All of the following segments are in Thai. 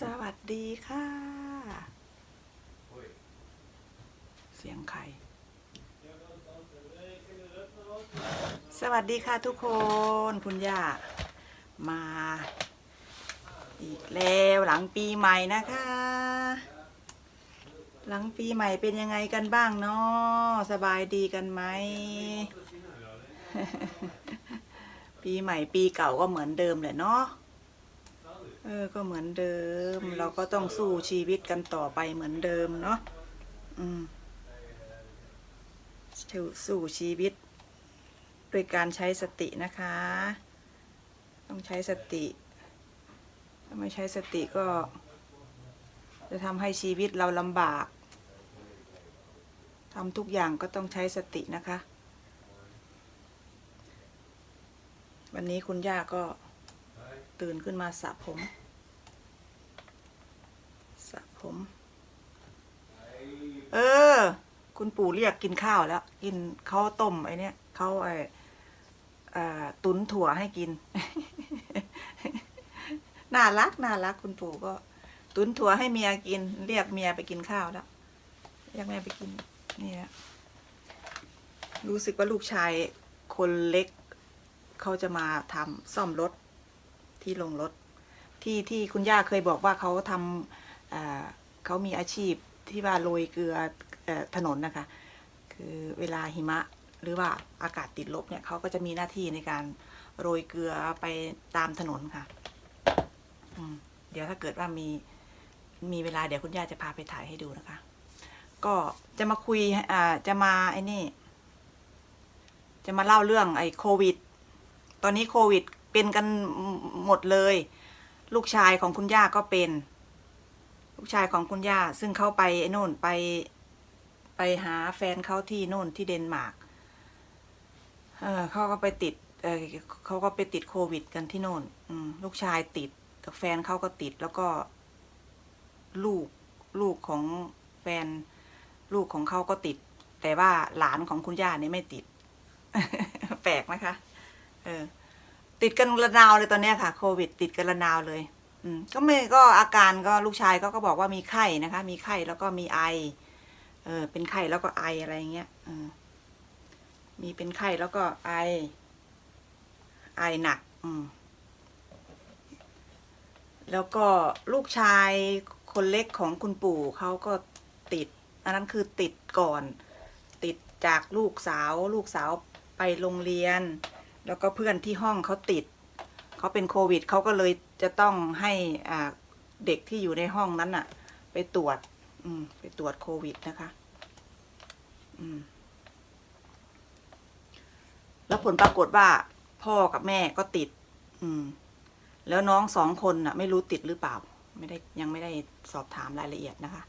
สวัสดีค่ะ เสียงใคร สวัสดีค่ะทุกคน คุณย่า มา อีกแล้วหลังปีใหม่นะคะ หลังปีใหม่เป็นยังไงกันบ้างเนาะสบายดีกันไหม ปีใหม่ปีเก่าก็เหมือนเดิมแหละเนาะ เออ ก็เหมือนเดิม เราก็ต้องสู้ชีวิตกันต่อไปเหมือนเดิมเนาะอืมสู้สู้ชีวิตด้วยการใช้สตินะคะ ต้องใช้สติ ถ้าไม่ใช้สติก็ จะทำให้ชีวิตเราลำบากทำทุกอย่างก็ต้องใช้สตินะคะ วันนี้คุณย่าก็ ตื่นขึ้นมาสระผมสระผม เออ คุณปู่เรียกกินข้าวแล้ว กินข้าวต้มไอเนี้ยเขาไออตุนถั่วให้กิน น่ารักน่ารัก คุณปู่ก็ ตุนถั่วให้เมียกิน เรียกเมียไปกินข้าวแล้วเรียกเมียไปกินนี่นะรู้สึกว่าลูกชายคนเล็ก เขาจะมาทำซ่อมรถ ที่ลงรถที่ที่คุณย่าเคยบอกว่าเขาทำเขามีอาชีพที่ว่าโรยเกลืออถนนนะคะ คือเวลาหิมะหรือว่าอากาศติดลบเนี่ยเขาก็จะมีหน้าที่ในการโรยเกลือไปตามถนนค่ะเดี๋ยวถ้าเกิดว่ามีมีเวลาเดี๋ยวคุณย่าจะพาไปถ่ายให้ดูนะคะ ก็จะมาคุยอ่าจะมาไอ้นี่ จะมาเล่าเรื่องไอ้โควิด ตอนนี้โควิด เป็นกันหมดเลย ลูกชายของคุณย่าก็เป็น ลูกชายของคุณย่าซึ่งเขาไปไอ้โน่นไปไปหาแฟนเขาที่โน่นที่เดนมาร์กเออเขาก็ไปติดเออเขาก็ไปติดโควิดกันที่โน่นอืมลูกชายติดกับแฟนเขาก็ติดแล้วก็ ลูกลูกของแฟน ลูกของเขาก็ติด แต่ว่าหลานของคุณย่าเนี่ยไม่ติด แปลกนะคะ เออ ติดกันระนาวเลยตอนนี้ค่ะ โควิด ติดกันระนาวเลย อืมก็ไม่ก็อาการก็ลูกชายก็ก็บอกว่ามีไข้นะคะ มีไข้แล้วก็มีไอ เออ เป็นไข้แล้วก็ไออะไรเงี้ยออมีเป็นไข้แล้วก็ไอ ไอหนัก อืมแล้วก็ลูกชายคนเล็กของคุณปู่เขาก็ติด อันนั้นคือติดก่อน ติดจากลูกสาว ลูกสาวไปโรงเรียน แล้วก็เพื่อนที่ห้องเขาติด เขาเป็นโควิดเขาก็เลยจะต้องให้เด็กที่อยู่ในห้องนั้นน่ะไปตรวจไปตรวจโควิดนะคะแล้วผลปรากฏว่า พ่อกับแม่ก็ติด อืม แล้วน้องสองคนน่ะ ไม่รู้ติดหรือเปล่า ไม่ได้ยังไม่ได้สอบถามรายละเอียดนะคะ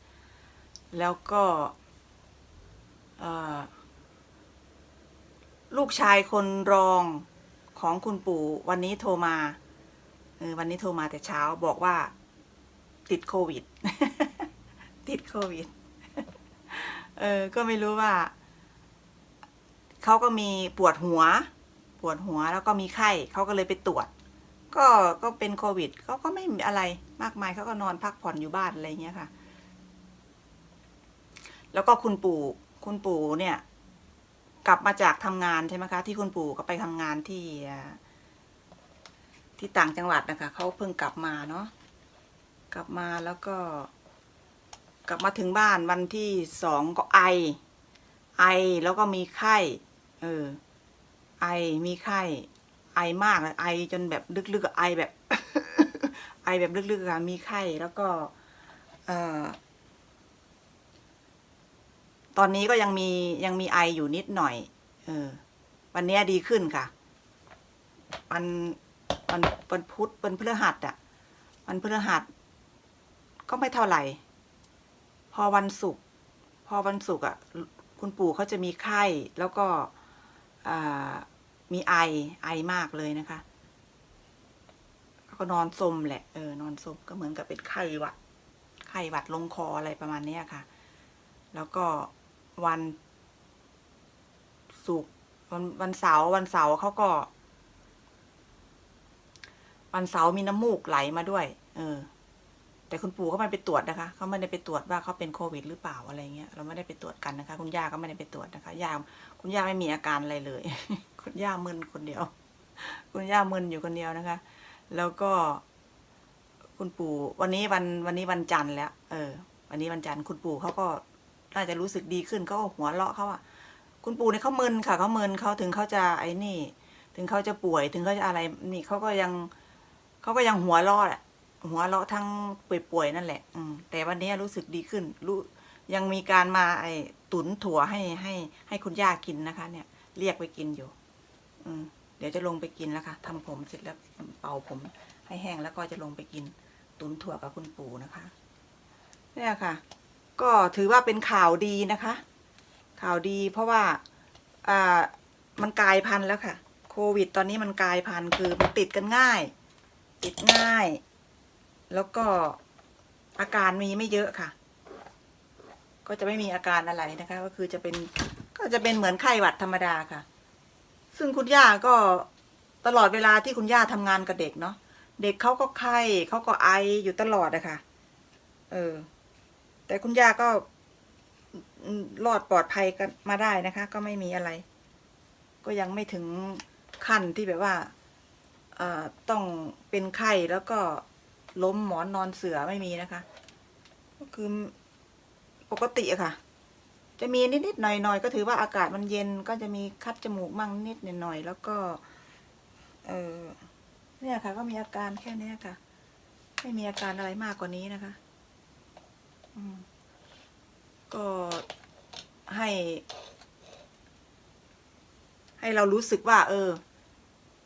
แล้วก็ เอ่อ ลูกชายคนรองของคุณปู่วันนี้โทรมาเออวันนี้โทรมาแต่เช้าบอกว่า ติดโควิด ติดโควิด เออ ก็ไม่รู้ว่า เขาก็มีปวดหัว ปวดหัวแล้วก็มีไข้ เขาก็เลยไปตรวจ ก็ ก็เป็นโควิด เขาก็ไม่มีอะไรมากมาย เขาก็นอนพักผ่อนอยู่บ้านอะไรเงี้ยค่ะ แล้วก็คุณปู่ คุณปู่เนี่ย กลับมาจากทำงานใช่ไหมคะ ที่คุณปู่ก็ไปทำงานที่ที่ต่างจังหวัดนะคะเขาเพิ่งกลับมาเนาะกลับมาแล้วก็ กลับมาถึงบ้านวันที่สองก็ไอ ไอแล้วก็มีไข้ เออ ไอมีไข้ ไอมากไอจนแบบลึกๆไอแบบ ไอแบบลึกๆอะมีไข้แล้วก็ เอ่อ ตอนนี้ก็ยังมียังมีไออยู่นิดหน่อย เออ วันนี้ดีขึ้นค่ะ วันวันวันพุธวันพฤหัสอะวันพฤหัส ก็ไม่เท่าไหร่ พอวันศุกร์พอวันศุกร์อะคุณปู่เขาจะมีไข้แล้วก็มีไอไอมากเลยนะคะเขาก็นอนสมแหละเออนอนสมก็เหมือนกับเป็นไข้หวัดไข้หวัดลงคออะไรประมาณนี้ค่ะ แล้วก็ วันศุกร์วันวันเสาร์วันเสาร์เขาก็ วันเสาร์มีน้ำมูกไหลมาด้วย เออ แต่คุณปู่เขาไม่ไปตรวจนะคะเขาไม่ได้ไปตรวจว่าเขาเป็นโควิด หรือเปล่าอะไรเงี้ยเราไม่ได้ไปตรวจกันนะคะ คุณย่าก็ไม่ได้ไปตรวจนะคะย่าคุณย่าไม่มีอาการอะไรเลย คุณย่ามึนคนเดียว คุณย่ามึนอยู่คนเดียวนะคะ แล้วก็คุณปู่วันนี้วันวันนี้วันจันทร์แล้ว เออ วันนี้วันจันทร์คุณปู่เขาก็ น่าจะรู้สึกดีขึ้นเขาก็หัวเราะเขาอะคุณปู่เนี่ยเขามึนค่ะเขามึนเขาถึงเขาจะไอ้นี่ ถึงเขาจะป่วยถึงเขาจะอะไรนี่เขาก็ยังเขาก็ยังหัวเราะแหละหัวเราะทั้งป่วยๆนั่นแหละ อืมแต่วันนี้รู้สึกดีขึ้น รู้ยังมีการมาไอ้ตุนถั่วให้ให้ให้คุณย่ากินนะคะ เนี่ย เรียกไปกินอยู่ อืมเดี๋ยวจะลงไปกินแล้วค่ะทำผมเสร็จแล้วเป่าผม ให้แห้งแล้วก็จะลงไปกิน ตุนถั่วกับคุณปู่นะคะเนี่ยค่ะ ก็ถือว่าเป็นข่าวดีนะคะ ข่าวดีเพราะว่าอ่ามันกลายพันธุ์แล้วค่ะ โควิด ตอนนี้มันกลายพันธุ์คือมันติดกันง่าย ติดง่าย แล้วก็อาการมีไม่เยอะค่ะ ก็จะไม่มีอาการอะไรนะคะ ก็คือจะเป็นก็จะเป็นเหมือนไข้หวัดธรรมดาค่ะ ซึ่งคุณย่าก็ตลอดเวลาที่คุณย่าทำงานกับเด็กเนาะเด็กเขาก็ไข้เขาก็ไออยู่ตลอดอะค่ะ เออ แต่คุณย่าก็รอดปลอดภัยกันมาได้นะคะ ก็ไม่มีอะไร ก็ยังไม่ถึงขั้นที่แบบว่าต้องเป็นไข้แล้วก็ล้มหมอนนอนเสือไม่มีนะคะ ก็คือปกติอะค่ะ จะมีนิดๆหน่อยๆก็ถือว่าอากาศมันเย็นก็จะมีคัดจมูกมั่งนิดหน่อยๆแล้วก็ เออเนี่ยค่ะ ก็มีอาการแค่นี้ค่ะ ไม่มีอาการอะไรมากกว่านี้นะคะ ก็ให้ ให้เรารู้สึกว่า เออ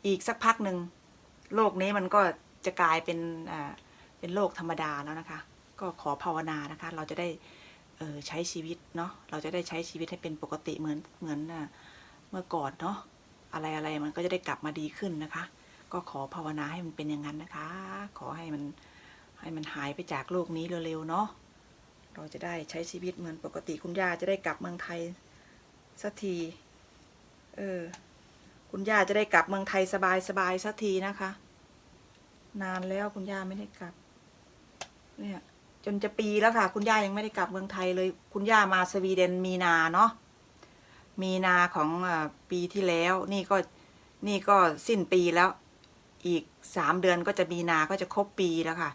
อีกสักพักหนึ่งโลกนี้มันก็จะกลายเป็นอ่าเป็นโลกธรรมดาแล้วนะคะ ก็ขอภาวนานะคะ เราจะได้เออใช้ชีวิตเนาะเราจะได้ใช้ชีวิตให้เป็นปกติเหมือนเหมือนเมื่อก่อนเนาะอะไรอะไรมันก็จะได้กลับมาดีขึ้นนะคะ ก็ขอภาวนาให้มันเป็นอย่างนั้นนะคะ ขอให้มันให้มันหายไปจากโลกนี้เร็วๆเนาะ เราจะได้ใช้ชีวิตเหมือนปกติคุณย่าจะได้กลับเมืองไทยสักทีเออคุณย่าจะได้กลับเมืองไทยสบายสบายสักทีนะคะ นานแล้วคุณย่าไม่ได้กลับ เนี่ย จนจะปีแล้วค่ะ คุณย่ายังไม่ได้กลับเมืองไทยเลย คุณย่ามาสวีเดนมีนาเนาะมีนาของปีที่แล้ว นี่ก็นี่ก็สิ้นปีแล้ว อีกสามเดือนก็จะมีนาก็จะครบปีแล้วค่ะ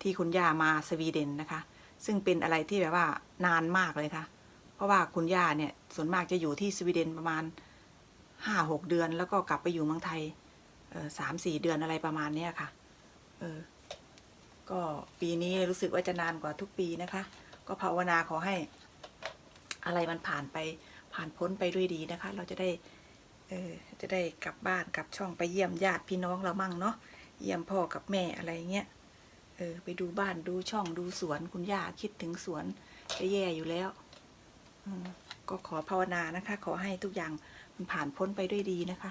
ที่คุณย่ามาสวีเดนนะคะ ซึ่งเป็นอะไรที่แบบว่านานมากเลยค่ะ เพราะว่าคุณย่าเนี่ยส่วนมากจะอยู่ที่สวีเดนประมาณห้าหกเดือน แล้วก็กลับไปอยู่เมืองไทยสามสี่เดือนอะไรประมาณเนี้ยค่ะเออก็ปีนี้รู้สึกว่าจะนานกว่าทุกปีนะคะ ก็ภาวนาขอให้อะไรมันผ่านไปผ่านพ้นไปด้วยดีนะคะ เราจะได้เออจะได้กลับบ้านกลับช่องไปเยี่ยมญาติพี่น้องเรามั่งเนาะเยี่ยมพ่อกับแม่อะไรเงี้ย เออ ไปดูบ้านดูช่องดูสวนคุณย่าคิดถึงสวนจะแย่อยู่แล้วก็ขอภาวนานะคะ ขอให้ทุกอย่างมันผ่านพ้นไปด้วยดีนะคะ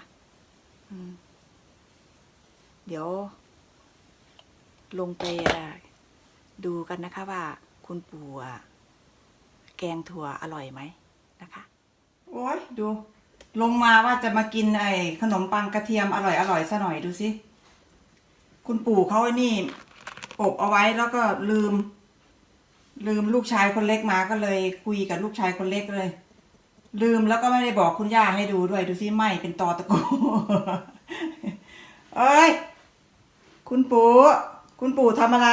เดี๋ยว ลงไปดูกันนะคะว่า คุณปู่แกงถั่วอร่อยไหมนะคะ โอ้ยดู ลงมาว่าจะมากินไอ้ขนมปังกระเทียมอร่อยอร่อยซะหน่อยดูสิ คุณปู่เขาไอ้นี่ อบเอาไว้แล้วก็ลืม ลืมลูกชายคนเล็กมาก็เลยคุยกับลูกชายคนเล็กเลย ลืมแล้วก็ไม่ได้บอกคุณย่าให้ดูด้วยดูสิไหมเป็นตอตะโกเอ้ย คุณปู่คุณปู่ทำอะไร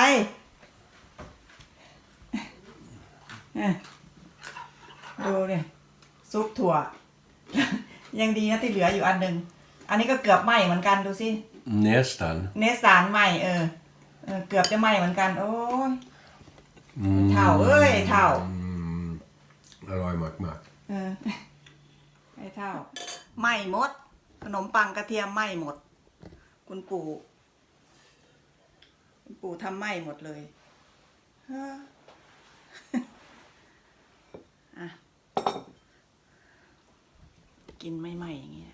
เนี่ยดูเนี่ยซุปถั่ว ยังดีนะที่เหลืออยู่อันหนึ่ง อันนี้ก็เกือบไหม้เหมือนกันดูสิ Nästan. เนสสารไหม้เออ เออเกือบจะไหม้เหมือนกัน โอ้ย Mm. เท่าเอ้ยเท่า Mm. Arroy mak mak. เออไม่เท่าไหม้หมด ขนมปังกระเทียมไหม้หมด คุณปู่ คุณปู่ทำไหม้หมดเลยฮะอะกินไม่ไหม้อย่างเงี้ย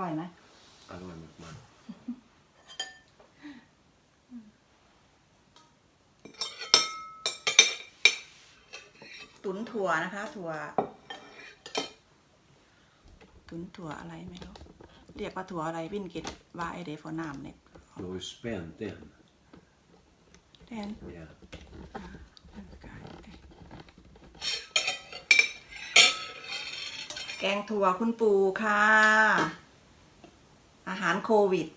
ร่อยไหม Arroy mak mak. ตุ๋นถั่วนะคะ ถั่ว ตุนถั่วอะไรไม่รู้เรียกว่าถั่วอะไรวินกิตว่าไอเดฟอนามเนี่ย Du har ju spänt den. แทน Ja. แกงถั่วคุณปู่ค่ะ อาหารโควิด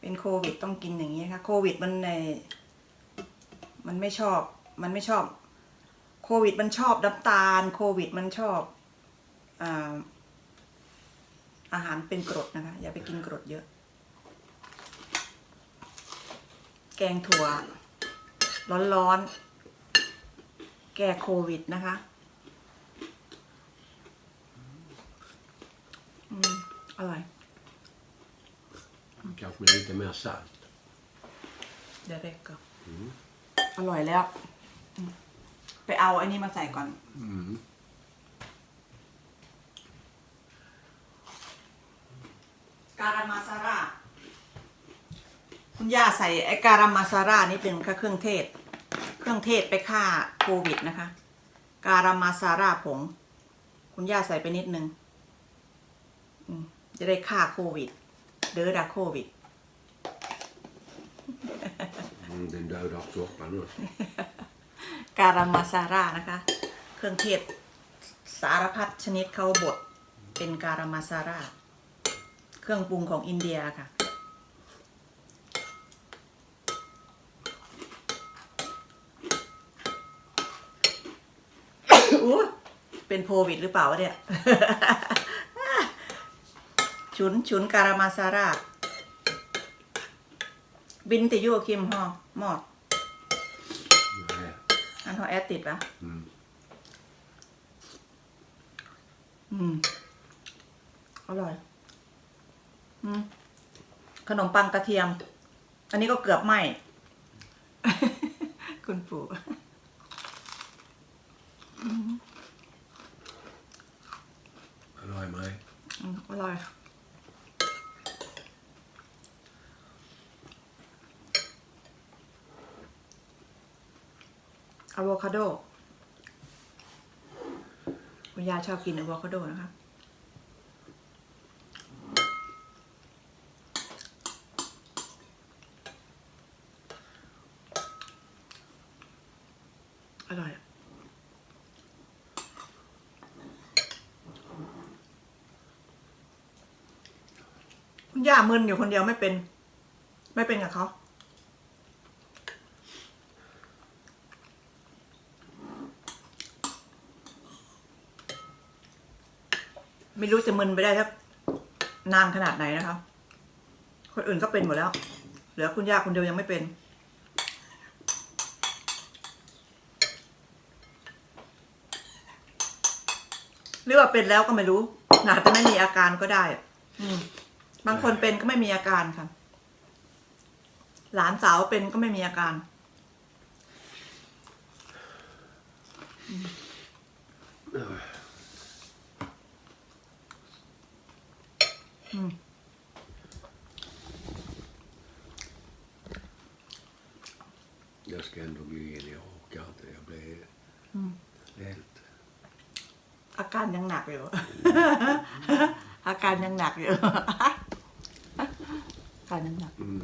เป็นโควิดต้องกินอย่างนี้ค่ะ โควิดมันในมันไม่ชอบ มันไม่ชอบ โควิดมันชอบน้ำตาล โควิดมันชอบอาอาหารเป็นกรดนะคะ อย่าไปกินกรดเยอะ แกงถั่ว ร้อนๆ แก้โควิดนะคะ อืม อร่อย Kanske med lite mer salt. เดี๋ยวเด็กก็อร่อยแล้วอืมไปเอาอันนี้มาใส่ก่อน Mm. การามาซาร่า คุณย่าใส่ไอ้การามาซาร่านี่เป็นแค่เครื่องเทศ เครื่องเทศไปฆ่าโควิดนะคะ การามาซาร่าผง คุณย่าใส่ไปนิดนึงอืม จะได้ฆ่าโควิด เดอดาโควิด Mm, den dödar soppan också. การามาซาร่านะคะ เครื่องเทศสารพัดชนิดเขาบดเป็นการามาซาร่า เครื่องปรุงของอินเดียค่ะ อู้เป็นโควิดหรือเปล่าวะเนี่ย ฉุนฉุนการามาซาร่าบินติยูคิมฮอหมอด Nej. อันฮอแอดติดปะ Mm. อืม อร่อย อืม ขนมปังกระเทียม อันนี้ก็เกือบไหมคุณปู่ Halloj mig. อืมอร่อย อะโวคาโด คุณยายชอบกินอะโวคาโดนะคะอร่อยคุณย่ามึนอยู่คนเดียวไม่เป็น ไม่เป็นกับเขา ไมึนไปได้สักนานขนาดไหนนะคะ คนอื่นก็เป็นหมดแล้ว เหลือคุณย่าคนเดียวยังไม่เป็น หรือว่าเป็นแล้วก็ไม่รู้อาจจะไม่มีอาการก็ได้ อืม บางคนเป็นก็ไม่มีอาการค่ะ หลานสาวเป็นก็ไม่มีอาการ อืม Jag ska ändå gå in. Jag orkar inte. Jag blir helt... อาการ ยังหนักอยู่ อาการยังหนักอยู่ อาการยังหนัก Mm.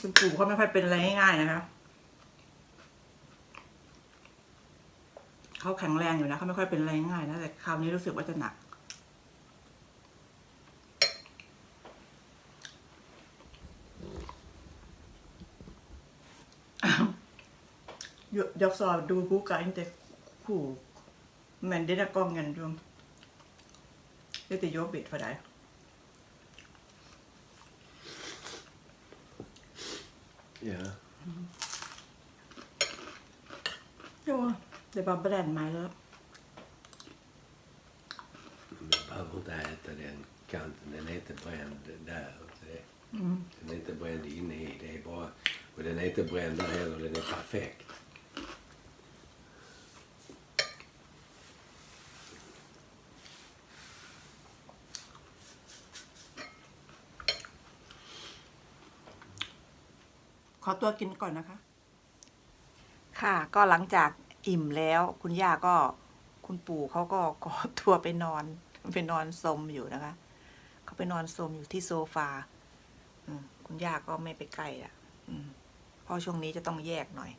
คุณปู่เขาไม่ค่อยเป็นอะไรง่ายๆนะคะเขาแข็งแรงอยู่นะเขาไม่ค่อยเป็นอะไรง่ายนะแต่คราวนี้รู้สึกว่าจะหนัก Jag, jag sa du brukar inte ko. Men den där gången du lite jobbigt för dig. Ja. Jo, det var brännmärg. Men Jag behöver inte äta den kanten. Den är inte bränd där. Det- Mm. Den är inte bränd inne i. Det är bara... Och den är inte bränd där heller. Den är perfekt. ตัวกินก่อนนะคะ ค่ะ ก็หลังจากอิ่มแล้ว คุณย่าก็คุณปู่เขาก็ขอตัวไปนอนไปนอนสมอยู่นะคะเขาไปนอนสมอยู่ที่โซฟาคุณย่าก็ไม่ไปใกล้อะเพราะช่วงนี้จะต้องแยกหน่อย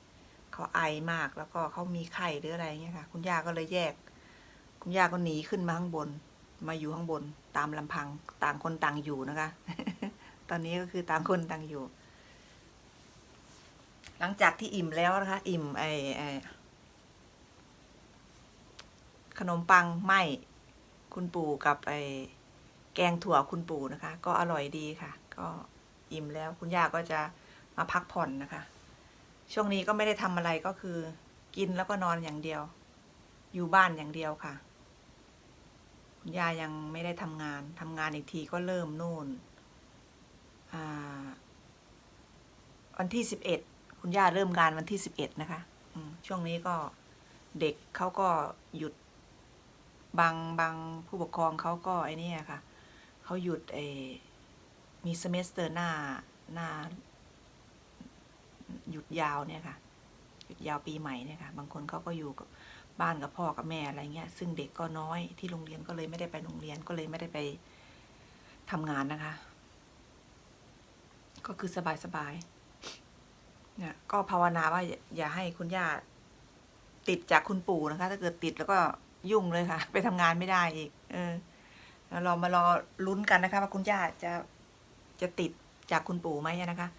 เขาไอมากแล้วก็เขามีไข้หรืออะไรเงี้ยค่ะ คุณย่าก็เลยแยก คุณย่าก็หนีขึ้นมาข้างบน มาอยู่ข้างบนตามลำพังต่างคนต่างอยู่นะคะ ตอนนี้ก็คือต่างคนต่างอยู่ หลังจากที่อิ่มแล้วนะคะ อิ่มไอไอขนมปังไหมคุณปู่กับไอแกงถั่วคุณปู่นะคะ ก็อร่อยดีค่ะ ก็อิ่มแล้วคุณย่าก็จะมาพักผ่อนนะคะ ช่วงนี้ก็ไม่ได้ทำอะไรก็คือ กินแล้วก็นอนอย่างเดียว อยู่บ้านอย่างเดียวค่ะ คุณย่ายังไม่ได้ทำงานทำงานอีกทีก็เริ่มนู่นวันที่สิบเอ็ด คุณย่าเริ่มงานวันที่สิบเอ็ดนะคะช่วงนี้ก็เด็กเขาก็หยุดบางบางผู้ปกครองเขาก็ไอ้นี่ค่ะเขาหยุดเอมีเซมิสเตอร์หน้าหน้า หยุดยาวเนี่ยค่ะ หยุดยาวปีใหม่เนี่ยค่ะ บางคนเขาก็อยู่กับบ้านกับพ่อกับแม่อะไรเงี้ย ซึ่งเด็กก็น้อยที่โรงเรียนก็เลยไม่ได้ไปโรงเรียนก็เลยไม่ได้ไปทำงานนะคะ ก็คือสบายสบาย เนี่ยก็ภาวนาว่าอย่าให้คุณย่าติดจากคุณปู่นะคะ ถ้าเกิดติดแล้วก็ยุ่งเลยค่ะ ไปทำงานไม่ได้อีก เออเรามารอลุ้นกันนะคะ ว่าคุณย่าจะจะติดจากคุณปู่ไหมนะคะ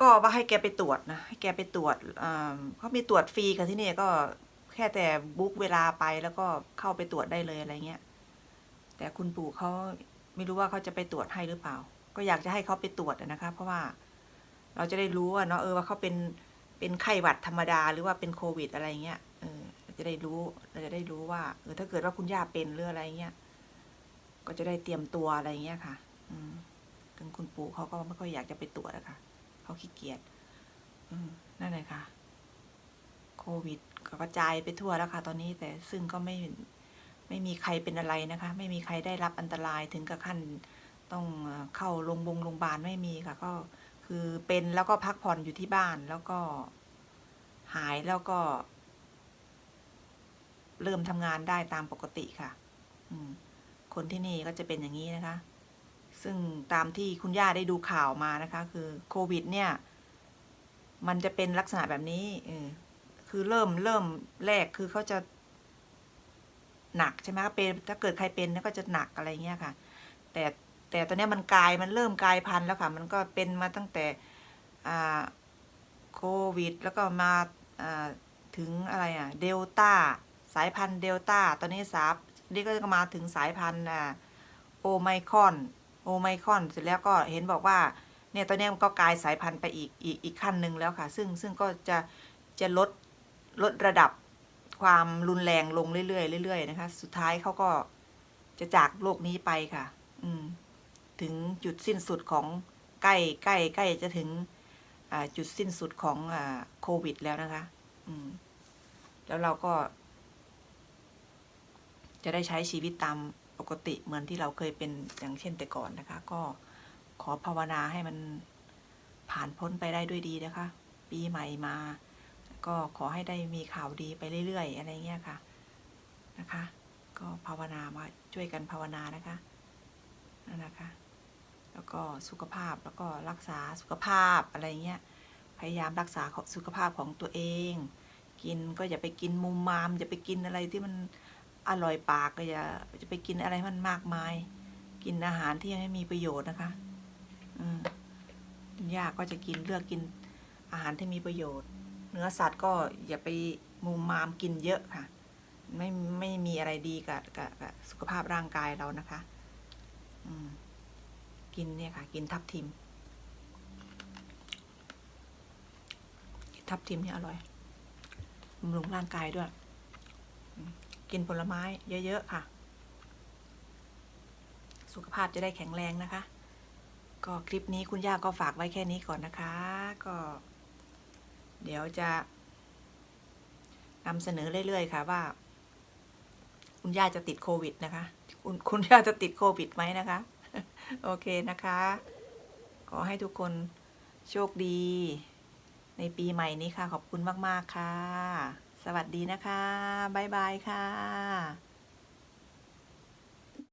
ก็ว่าให้แกไปตรวจนะให้แกไปตรวจเขามีตรวจฟรีค่ะที่นี่ก็แค่แต่บุ๊กเวลาไปแล้วก็เข้าไปตรวจได้เลยอะไรเงี้ยแต่คุณปู่เขาไม่รู้ว่าเขาจะไปตรวจให้หรือเปล่า ก็อยากจะให้เขาไปตรวจอะนะคะ เพราะว่า เราจะได้รู้ว่าเนาะเออว่าเขาเป็นเป็นไข้หวัดธรรมดาหรือว่าเป็นโควิดอะไรเงี้ยเออเราจะได้รู้เราจะได้รู้ว่าเออถ้าเกิดว่าคุณย่าเป็นหรืออะไรเงี้ยก็จะได้เตรียมตัวอะไรเงี้ยค่ะ อืมถึงคุณปู่เขาก็ไม่ค่อยอยากจะไปตรวจอะค่ะเขาขี้เกียจอืมนั่นเลยค่ะ โควิดก็กระจายไปทั่วแล้วค่ะ ตอนนี้แต่ซึ่งก็ไม่ไม่มีใครเป็นอะไรนะคะ ไม่มีใครได้รับอันตรายถึงกับขั้นต้องเข้าโรงพยาบาลไม่มีค่ะ ก็ คือเป็นแล้วก็พักผ่อนอยู่ที่บ้านแล้วก็หายแล้วก็ เริ่มทำงานได้ตามปกติค่ะคนที่นี่ก็จะเป็นอย่างนี้นะคะ ซึ่งตามที่คุณย่าได้ดูข่าวมานะคะ คือโควิด เนี่ย มันจะเป็นลักษณะแบบนี้คือเริ่มเริ่มแรกคือเขาจะหนักใช่ไหมคะเป็นถ้าเกิดใครเป็นก็จะหนักอะไรเงี้ยค่ะ แต่ แต่ตอนนี้มันกลายมันเริ่มกลายพันธุ์แล้วค่ะ มันก็เป็นมาตั้งแต่โควิด แล้วก็มาถึงอะไรอะเดลต้าสายพันธุ์เดลต้าตอนนี้สาบนี่ก็มาถึงสายพันธุ์โอไมคอนโอไมคอนเสร็จแล้วก็เห็นบอกว่าเนี่ยตอนนี้มันก็กลายสายพันธุ์ไปอีกอีกอีกขั้นหนึ่งแล้วค่ะ ซึ่งซึ่งก็จะจะลดลดระดับความรุนแรงลงเรื่อยๆเรื่อยๆนะคะ สุดท้ายเขาก็จะจากโลกนี้ไปค่ะ อืม ถึงจุดสิ้นสุดของใกล้ใกล้ใกล้จะถึงจุดสิ้นสุดของโควิดแล้วนะคะแล้วเราก็ จะได้ใช้ชีวิตตามปกติเหมือนที่เราเคยเป็นอย่างเช่นแต่ก่อนนะคะ ก็ขอภาวนาให้มันผ่านพ้นไปได้ด้วยดีนะคะ ปีใหม่มา ก็ขอให้ได้มีข่าวดีไปเรื่อยๆ อะไรเงี้ยค่ะนะคะ ก็ภาวนามาช่วยกันภาวนานะคะนะคะ แล้วก็สุขภาพแล้วก็รักษาสุขภาพอะไรเงี้ยพยายามรักษาสุขภาพของตัวเอง กินก็อย่าไปกินมุมมาม อย่าไปกินอะไรที่มันอร่อยปากก็อย่าจะไปกินอะไรมันมากมาย กินอาหารที่ไม่มีประโยชน์นะคะอืมยากก็จะกินเลือกกินอาหารที่มีประโยชน์ เนื้อสัตว์ก็อย่าไปมุมมามกินเยอะค่ะ ไม่ไม่มีอะไรดีกับกับกับสุขภาพร่างกายเรานะคะ อืม กินเนี่ยค่ะ กินทับทิม ทับทิมเนี่ยอร่อยบำรุงร่างกายด้วย กินผลไม้เยอะ ๆ ค่ะ สุขภาพจะได้แข็งแรงนะคะ ก็คลิปนี้คุณย่าก็ฝากไว้แค่นี้ก่อนนะคะ ก็ เดี๋ยวจะนำเสนอเรื่อย ๆ ค่ะว่า คุณย่าจะติดโควิดนะคะ คุณคุณย่าจะติดโควิดไหมนะคะ โอเคนะคะ ขอให้ทุกคนโชคดี ในปีใหม่นี้ค่ะ ขอบคุณมาก ๆ ค่ะ สวัสดีนะคะ บ๊ายบายค่ะ